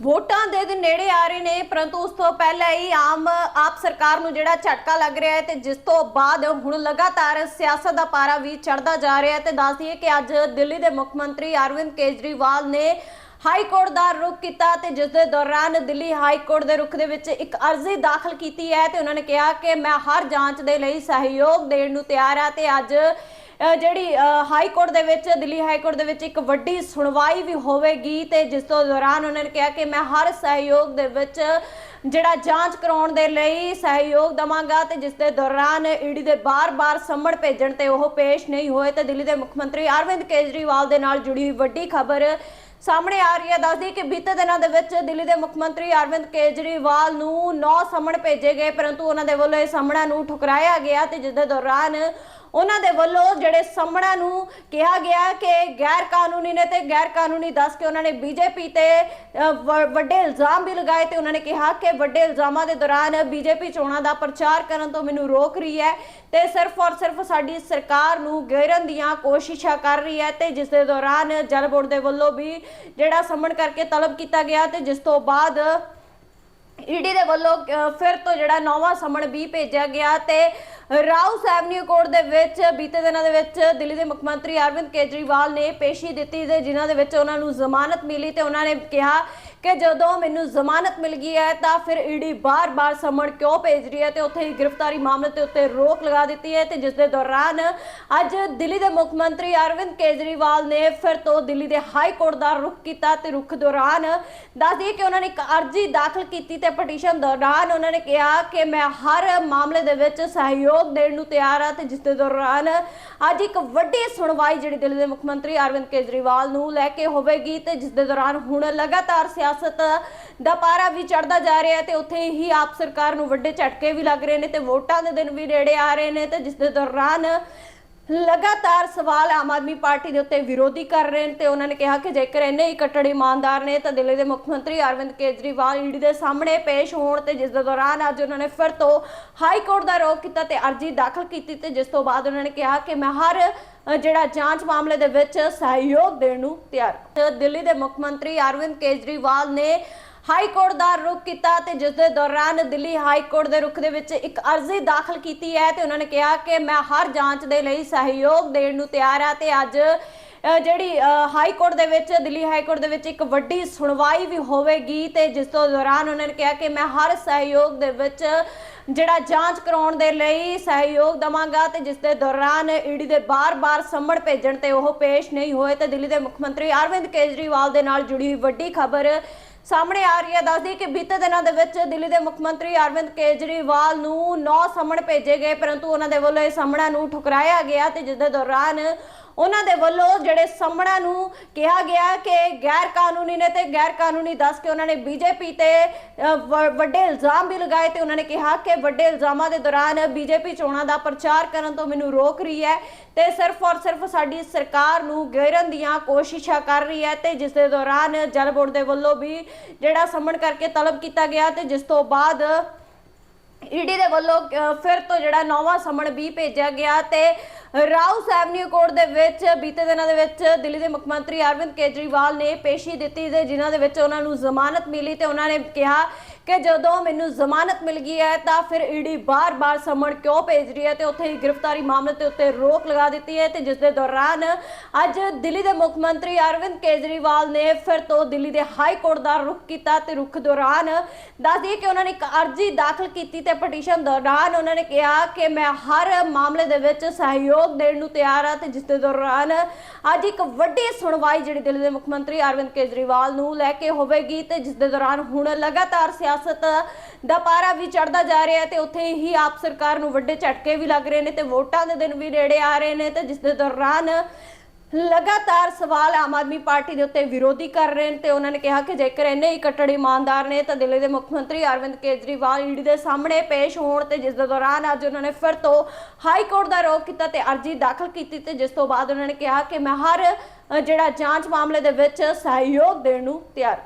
ਵੋਟਾਂ ਦੇ ਦਿਨ ਨੇੜੇ ਆ ਰਹੇ ਨੇ, ਪਰੰਤੂ ਉਸ ਤੋਂ ਪਹਿਲਾਂ ਹੀ ਆਮ ਆਪ ਸਰਕਾਰ ਨੂੰ ਜਿਹੜਾ ਝਟਕਾ ਲੱਗ ਰਿਹਾ ਹੈ ਤੇ ਜਿਸ ਤੋਂ ਬਾਅਦ ਹੁਣ ਲਗਾਤਾਰ ਸਿਆਸਤ ਦਾ ਪਾਰਾ ਵੀ ਚੜਦਾ ਜਾ ਰਿਹਾ ਹੈ ਤੇ ਦੱਸ ਦਈਏ ਕਿ ਅੱਜ ਦਿੱਲੀ ਦੇ ਮੁੱਖ ਮੰਤਰੀ ਅਰਵਿੰਦ ਕੇਜਰੀਵਾਲ ਨੇ ਹਾਈ ਕੋਰਟ ਦਾ ਰੁਖ ਕੀਤਾ ਤੇ ਜਿਸ ਦੇ ਦੌਰਾਨ ਦਿੱਲੀ ਹਾਈ ਕੋਰਟ ਦੇ ਰੁਖ ਦੇ ਵਿੱਚ ਇੱਕ ਅਰਜ਼ੀ ਦਾਖਲ ਕੀਤੀ ਹੈ ਤੇ ਉਹਨਾਂ ਨੇ ਕਿਹਾ ਕਿ ਮੈਂ ਹਰ ਜਾਂਚ ਦੇ ਲਈ ਸਹਿਯੋਗ ਦੇਣ ਨੂੰ ਤਿਆਰ ਹਾਂ ਤੇ ਅੱਜ ਜਿਹੜੀ ਹਾਈ ਕੋਰਟ ਦੇ ਵਿੱਚ, ਦਿੱਲੀ ਹਾਈ ਕੋਰਟ ਦੇ ਵਿੱਚ ਇੱਕ ਵੱਡੀ ਸੁਣਵਾਈ ਵੀ ਹੋਵੇਗੀ ਤੇ ਜਿਸ ਤੋਂ ਦੌਰਾਨ ਉਹਨਾਂ ਨੇ ਕਿਹਾ ਕਿ ਮੈਂ ਹਰ ਸਹਿਯੋਗ ਦੇ ਵਿੱਚ ਜਿਹੜਾ ਜਾਂਚ ਕਰਾਉਣ ਦੇ ਲਈ ਸਹਿਯੋਗ ਦਵਾਂਗਾ ਤੇ ਜਿਸ ਦੇ ਦੌਰਾਨ ਈਡੀ ਦੇ ਬਾਰ-ਬਾਰ ਸੰਮਣ ਭੇਜਣ ਤੇ ਉਹ ਪੇਸ਼ ਨਹੀਂ ਹੋਏ ਤੇ ਦਿੱਲੀ ਦੇ ਮੁੱਖ ਮੰਤਰੀ ਅਰਵਿੰਦ ਕੇਜਰੀਵਾਲ ਦੇ ਨਾਲ ਜੁੜੀ ਵੱਡੀ ਖਬਰ ਸਾਹਮਣੇ ਆ ਰਹੀ ਹੈ। ਦੱਸਦੀ ਕਿ ਬੀਤੇ ਦਿਨਾਂ ਦੇ ਵਿੱਚ ਦਿੱਲੀ ਦੇ ਮੁੱਖ ਮੰਤਰੀ ਅਰਵਿੰਦ ਕੇਜਰੀਵਾਲ ਨੂੰ 9 ਸੰਮਣ ਭੇਜੇ ਗਏ, ਪਰੰਤੂ ਉਹਨਾਂ ਦੇ ਵੱਲੋਂ ਇਹ ਸੰਮਣਾਂ ਨੂੰ ਠੁਕਰਾਇਆ ਗਿਆ ਤੇ ਜਿਸ ਦੇ ਦੌਰਾਨ ਉਹਨਾਂ ਦੇ ਵੱਲੋਂ ਜਿਹੜੇ ਸੰਮਣਾਂ ਨੂੰ ਕਿਹਾ ਗਿਆ ਕਿ ਗੈਰ ਕਾਨੂੰਨੀ ਨੇ ਤੇ ਗੈਰ ਕਾਨੂੰਨੀ ਦੱਸ ਕੇ ਉਹਨਾਂ ਨੇ ਬੀਜੇਪੀ ਤੇ ਵੱਡੇ ਇਲਜ਼ਾਮ ਵੀ ਲਗਾਏ ਤੇ ਉਹਨਾਂ ਨੇ ਕਿਹਾ ਕਿ ਵੱਡੇ ਇਲਜ਼ਾਮਾਂ ਦੇ ਦੌਰਾਨ ਬੀਜੇਪੀ ਚੋਣਾਂ ਦਾ ਪ੍ਰਚਾਰ ਕਰਨ ਤੋਂ ਮੈਨੂੰ ਰੋਕ ਰਹੀ ਹੈ ਤੇ ਸਿਰਫ ਔਰ ਸਿਰਫ ਸਾਡੀ ਸਰਕਾਰ ਨੂੰ ਗੇਰਨ ਦੀਆਂ ਕੋਸ਼ਿਸ਼ਾਂ ਕਰ ਰਹੀ ਹੈ ਤੇ ਜਿਸ ਦੇ ਦੌਰਾਨ ਜਲ ਬੋਰਡ ਦੇ ਵੱਲੋਂ ਵੀ ਜਿਹੜਾ ਸਮਣ ਕਰਕੇ ਤਲਬ ਕੀਤਾ ਗਿਆ ਤੇ ਜਿਸ ਤੋਂ ਬਾਅਦ ਈਡੀ ਦੇ ਵੱਲੋਂ ਫਿਰ ਤੋਂ ਜਿਹੜਾ ਨੌਵਾਂ ਸਮਣ ਵੀ ਭੇਜਿਆ ਗਿਆ ਤੇ ਰਾਉਸ ਐਵਨਿਊ ਕੋਰਟ ਦੇ ਵਿੱਚ ਬੀਤੇ ਦਿਨਾਂ ਦੇ ਵਿੱਚ ਦਿੱਲੀ ਦੇ ਮੁੱਖ ਮੰਤਰੀ ਅਰਵਿੰਦ ਕੇਜਰੀਵਾਲ ਨੇ ਪੇਸ਼ੀ ਦਿੱਤੀ ਤੇ ਜਿਨ੍ਹਾਂ ਦੇ ਵਿੱਚ ਉਹਨਾਂ ਨੂੰ ਜ਼ਮਾਨਤ ਮਿਲੀ ਤੇ ਉਹਨਾਂ ਨੇ ਕਿਹਾ ਕਿ ਜਦੋਂ ਮੈਨੂੰ ਜ਼ਮਾਨਤ ਮਿਲ ਗਈ ਹੈ ਤਾਂ ਫਿਰ ਈਡੀ ਬਾਰ-ਬਾਰ ਸਮਣ ਕਿਉਂ ਭੇਜ ਰਹੀ ਹੈ ਤੇ ਉੱਥੇ ਹੀ ਗ੍ਰਿਫਤਾਰੀ ਮਾਮਲੇ ਤੇ ਉੱਤੇ ਰੋਕ ਲਗਾ ਦਿੱਤੀ ਹੈ ਤੇ ਜਿਸ ਦੇ ਦੌਰਾਨ ਅੱਜ ਦਿੱਲੀ ਦੇ ਮੁੱਖ ਮੰਤਰੀ ਅਰਵਿੰਦ ਕੇਜਰੀਵਾਲ ਨੇ ਫਿਰ ਤੋਂ ਦਿੱਲੀ ਦੇ ਹਾਈ ਕੋਰਟ ਦਾ ਰੁਖ ਕੀਤਾ ਤੇ ਰੁਖ ਦੌਰਾਨ ਦੱਸ ਦਈਏ ਕਿ ਉਹਨਾਂ ਨੇ ਇੱਕ ਅਰਜ਼ੀ ਦਾਖਲ ਕੀਤੀ ਤੇ ਪਟੀਸ਼ਨ ਦੌਰਾਨ ਉਹਨਾਂ ਨੇ ਕਿਹਾ ਕਿ ਮੈਂ ਹਰ ਮਾਮਲੇ ਦੇ ਵਿੱਚ ਸਹਿਯੋਗ ਦੇਣ ਨੂੰ ਤਿਆਰ ਹਾਂ ਤੇ ਜਿਸ ਦੇ ਦੌਰਾਨ ਅੱਜ ਇੱਕ ਵੱਡੀ ਸੁਣਵਾਈ ਜਿਹੜੀ ਦਿੱਲੀ ਦੇ ਮੁੱਖ ਮੰਤਰੀ ਅਰਵਿੰਦ ਕੇਜਰੀਵਾਲ ਨੂੰ ਲੈ ਕੇ ਹੋਵੇਗੀ ਤੇ ਜਿਸ ਦੇ ਦੌਰਾਨ ਹੁਣ ਲਗਾਤਾਰ ਸਿਆਸਤ ਦਾ ਪਾਰਾ ਵੀ ਚੜਦਾ ਜਾ ਰਿਹਾ ਤੇ ਉੱਥੇ ਹੀ ਆਪ ਸਰਕਾਰ ਨੂੰ ਵੱਡੇ ਝਟਕੇ ਵੀ ਲੱਗ ਰਹੇ ਨੇ ਤੇ ਵੋਟਾਂ ਦੇ ਦਿਨ ਵੀ ਨੇੜੇ ਆ ਰਹੇ ਨੇ ਤੇ ਜਿਸ ਦੇ ਦੌਰਾਨ ਲਗਾਤਾਰ ਸਵਾਲ ਆਮ ਆਦਮੀ ਪਾਰਟੀ ਦੇ ਉੱਤੇ ਵਿਰੋਧੀ ਕਰ ਰਹੇ ਨੇ ਤੇ ਉਹਨਾਂ ਨੇ ਕਿਹਾ ਕਿ ਜੇਕਰ ਇੰਨੇ ਹੀ ਕੱਟੜ ਇਮਾਨਦਾਰ ਨੇ ਤਾਂ ਦਿੱਲੀ ਦੇ ਮੁੱਖ ਮੰਤਰੀ ਅਰਵਿੰਦ ਕੇਜਰੀਵਾਲ ਈਡੀ ਦੇ ਸਾਹਮਣੇ ਪੇਸ਼ ਹੋਣ ਤੇ ਜਿਸ ਦੇ ਦੌਰਾਨ ਅੱਜ ਉਹਨਾਂ ਨੇ ਫਿਰ ਤੋਂ ਹਾਈ ਕੋਰਟ ਦਾ ਰੋਕ ਕੀਤਾ ਤੇ ਅਰਜ਼ੀ ਦਾਖਲ ਕੀਤੀ ਤੇ ਜਿਸ ਤੋਂ ਬਾਅਦ ਉਹਨਾਂ ਨੇ ਕਿਹਾ ਕਿ ਮੈਂ ਹਰ ਜਿਹੜਾ ਜਾਂਚ ਮਾਮਲੇ ਦੇ ਵਿੱਚ ਸਹਿਯੋਗ ਦੇਣ ਨੂੰ ਤਿਆਰ ਦਿੱਲੀ ਦੇ ਮੁੱਖ ਮੰਤਰੀ ਅਰਵਿੰਦ ਕੇਜਰੀਵਾਲ ਨੇ ਹਾਈ ਕੋਰਟ ਦਾ ਰੁਖ ਕੀਤਾ ਤੇ ਜਿਸ ਦੇ ਦੌਰਾਨ ਦਿੱਲੀ ਹਾਈ ਕੋਰਟ ਦੇ ਰੁਖ ਦੇ ਵਿੱਚ ਇੱਕ ਅਰਜ਼ੀ ਦਾਖਲ ਕੀਤੀ ਹੈ ਤੇ ਉਹਨਾਂ ਨੇ ਕਿਹਾ ਕਿ ਮੈਂ ਹਰ ਜਾਂਚ ਦੇ ਲਈ ਸਹਿਯੋਗ ਦੇਣ ਨੂੰ ਤਿਆਰ ਹਾਂ ਤੇ ਅੱਜ ਜਿਹੜੀ ਹਾਈ ਕੋਰਟ ਦੇ ਵਿੱਚ, ਦਿੱਲੀ ਹਾਈ ਕੋਰਟ ਦੇ ਵਿੱਚ ਇੱਕ ਵੱਡੀ ਸੁਣਵਾਈ ਵੀ ਹੋਵੇਗੀ ਤੇ ਜਿਸ ਤੋਂ ਦੌਰਾਨ ਉਹਨਾਂ ਨੇ ਕਿਹਾ ਕਿ ਮੈਂ ਹਰ ਸਹਿਯੋਗ ਦੇ ਵਿੱਚ ਜਿਹੜਾ ਜਾਂਚ ਕਰਾਉਣ ਦੇ ਲਈ ਸਹਿਯੋਗ ਦਵਾਂਗਾ ਤੇ ਜਿਸ ਦੇ ਦੌਰਾਨ ਈਡੀ ਦੇ ਬਾਰ-ਬਾਰ ਸੰਮਣ ਭੇਜਣ ਤੇ ਉਹ ਪੇਸ਼ ਨਹੀਂ ਹੋਏ ਤੇ ਦਿੱਲੀ ਦੇ ਮੁੱਖ ਮੰਤਰੀ ਅਰਵਿੰਦ ਕੇਜਰੀਵਾਲ ਦੇ ਨਾਲ ਜੁੜੀ ਹੋਈ ਵੱਡੀ ਖਬਰ ਸਾਹਮਣੇ ਆ ਰਹੀ ਹੈ, ਦੱਸਦੀ ਕਿ ਬੀਤੇ ਦਿਨਾਂ ਦੇ ਵਿੱਚ ਦਿੱਲੀ ਦੇ ਮੁੱਖ ਮੰਤਰੀ ਅਰਵਿੰਦ ਕੇਜਰੀਵਾਲ ਨੂੰ 9 ਸੰਮਣ ਭੇਜੇ ਗਏ, ਪਰੰਤੂ ਉਹਨਾਂ ਦੇ ਵੱਲੋਂ ਇਹ ਸਮਣਾਂ ਨੂੰ ਠੁਕਰਾਇਆ ਗਿਆ ਤੇ ਜਿਸ ਦੇ ਦੌਰਾਨ ਉਹਨਾਂ ਦੇ ਵੱਲੋਂ ਜਿਹੜੇ ਸੰਮਣਾਂ ਨੂੰ ਕਿਹਾ ਗਿਆ ਕਿ ਗੈਰ ਕਾਨੂੰਨੀ ਨੇ ਤੇ ਗੈਰ ਕਾਨੂੰਨੀ ਦੱਸ ਕੇ ਉਹਨਾਂ ਨੇ ਬੀਜੇਪੀ ਤੇ ਅ, ਵ- ਵੱਡੇ ਇਲਜ਼ਾਮ ਵੀ ਲਗਾਏ ਤੇ ਉਹਨਾਂ ਨੇ ਕਿਹਾ ਕਿ ਵੱਡੇ ਇਲਜ਼ਾਮਾਂ ਦੇ ਦੌਰਾਨ ਬੀਜੇਪੀ ਚੋਣਾਂ ਦਾ ਪ੍ਰਚਾਰ ਕਰਨ ਤੋਂ ਮੈਨੂੰ ਰੋਕ ਰਹੀ ਹੈ ਤੇ ਸਿਰਫ ਔਰ ਸਿਰਫ ਸਾਡੀ ਸਰਕਾਰ ਨੂੰ ਗੇਰਨ ਦੀਆਂ ਕੋਸ਼ਿਸ਼ਾਂ ਕਰ ਰਹੀ ਹੈ ਤੇ ਜਿਸ ਦੇ ਦੌਰਾਨ ਜਲ ਬੋਰਡ ਦੇ ਵੱਲੋਂ ਵੀ ਜਿਹੜਾ ਸੰਮਣ ਕਰਕੇ ਤਲਬ ਕੀਤਾ ਗਿਆ ਤੇ ਜਿਸ ਤੋਂ ਬਾਅਦ ਈਡੀ ਦੇ ਵੱਲੋਂ ਫਿਰ ਤੋਂ ਜਿਹੜਾ ਨੌਵਾਂ ਸਮਣ ਵੀ ਭੇਜਿਆ ਗਿਆ ਤੇ ਰਾਓ ਸਾਹਿਬ ਨਿਊ ਕੋਰਟ ਦੇ ਵਿੱਚ ਬੀਤੇ ਦਿਨਾਂ ਦੇ ਵਿੱਚ ਦਿੱਲੀ ਦੇ ਮੁੱਖ ਮੰਤਰੀ ਅਰਵਿੰਦ ਕੇਜਰੀਵਾਲ ਨੇ ਪੇਸ਼ੀ ਦਿੱਤੀ ਤੇ ਜਿਨ੍ਹਾਂ ਦੇ ਵਿੱਚ ਉਹਨਾਂ ਨੂੰ ਜ਼ਮਾਨਤ ਮਿਲੀ ਤੇ ਉਹਨਾਂ ਨੇ ਕਿਹਾ ਕਿ ਜਦੋਂ ਮੈਨੂੰ ਜ਼ਮਾਨਤ ਮਿਲ ਗਈ ਹੈ ਤਾਂ ਫਿਰ ਈਡੀ ਬਾਰ-ਬਾਰ ਸਮਣ ਕਿਉਂ ਭੇਜ ਰਹੀ ਹੈ ਤੇ ਉੱਥੇ ਹੀ ਗ੍ਰਿਫਤਾਰੀ ਮਾਮਲੇ ਤੇ ਉੱਤੇ ਰੋਕ ਲਗਾ ਦਿੱਤੀ ਹੈ ਤੇ ਜਿਸ ਦੇ ਦੌਰਾਨ ਅੱਜ ਦਿੱਲੀ ਦੇ ਮੁੱਖ ਮੰਤਰੀ ਅਰਵਿੰਦ ਕੇਜਰੀਵਾਲ ਨੇ ਫਿਰ ਤੋਂ ਦਿੱਲੀ ਦੇ ਹਾਈ ਕੋਰਟ ਦਾ ਰੁਖ ਕੀਤਾ ਤੇ ਰੁਖ ਦੌਰਾਨ ਦੱਸ ਦਈਏ ਕਿ ਉਹਨਾਂ ਨੇ ਇੱਕ ਅਰਜ਼ੀ ਦਾਖਲ ਕੀਤੀ ਤੇ ਪਟੀਸ਼ਨ ਦੌਰਾਨ ਉਹਨਾਂ ਨੇ ਕਿਹਾ ਕਿ ਮੈਂ ਹਰ ਮਾਮਲੇ ਦੇ ਵਿੱਚ ਸਹਿਯੋਗ ਦੇਣ ਨੂੰ ਤਿਆਰ ਹਾਂ ਤੇ ਜਿਸ ਦੇ ਦੌਰਾਨ ਅੱਜ ਇੱਕ ਵੱਡੀ ਸੁਣਵਾਈ ਜਿਹੜੀ ਦਿੱਲੀ ਦੇ ਮੁੱਖ ਮੰਤਰੀ ਅਰਵਿੰਦ ਕੇਜਰੀਵਾਲ ਨੂੰ ਲੈ ਕੇ ਹੋਵੇਗੀ ਤੇ ਜਿਸ ਦੇ ਦੌਰਾਨ ਹੁਣ ਲਗਾਤਾਰ ਸਿਆਸਤ ਦਾ ਪਾਰਾ ਵੀ ਚੜਦਾ ਜਾ ਰਿਹਾ ਤੇ ਉੱਥੇ ਹੀ ਆਪ ਸਰਕਾਰ ਨੂੰ ਵੱਡੇ ਝਟਕੇ ਵੀ ਲੱਗ ਰਹੇ ਨੇ ਤੇ ਵੋਟਾਂ ਦੇ ਦਿਨ ਵੀ ਨੇੜੇ ਆ ਰਹੇ ਨੇ ਤੇ ਜਿਸ ਦੇ ਦੌਰਾਨ ਲਗਾਤਾਰ ਸਵਾਲ ਆਮ ਆਦਮੀ ਪਾਰਟੀ ਦੇ ਉੱਤੇ ਵਿਰੋਧੀ ਕਰ ਰਹੇ ਨੇ ਤੇ ਉਹਨਾਂ ਨੇ ਕਿਹਾ ਕਿ ਜੇਕਰ ਇੰਨੇ ਹੀ ਕੱਟੜ ਇਮਾਨਦਾਰ ਨੇ ਤਾਂ ਦਿੱਲੀ ਦੇ ਮੁੱਖ ਮੰਤਰੀ ਅਰਵਿੰਦ ਕੇਜਰੀਵਾਲ ਈਡੀ ਦੇ ਸਾਹਮਣੇ ਪੇਸ਼ ਹੋਣ ਤੇ ਜਿਸ ਦੇ ਦੌਰਾਨ ਅੱਜ ਉਹਨਾਂ ਨੇ ਫਿਰ ਤੋਂ ਹਾਈ ਕੋਰਟ ਦਾ ਰੋਕ ਕੀਤਾ ਤੇ ਅਰਜ਼ੀ ਦਾਖਲ ਕੀਤੀ ਤੇ ਜਿਸ ਤੋਂ ਬਾਅਦ ਉਹਨਾਂ ਨੇ ਕਿਹਾ ਕਿ ਮੈਂ ਹਰ ਜਿਹੜਾ ਜਾਂਚ ਮਾਮਲੇ ਦੇ ਵਿੱਚ ਸਹਿਯੋਗ ਦੇਣ ਨੂੰ ਤਿਆਰ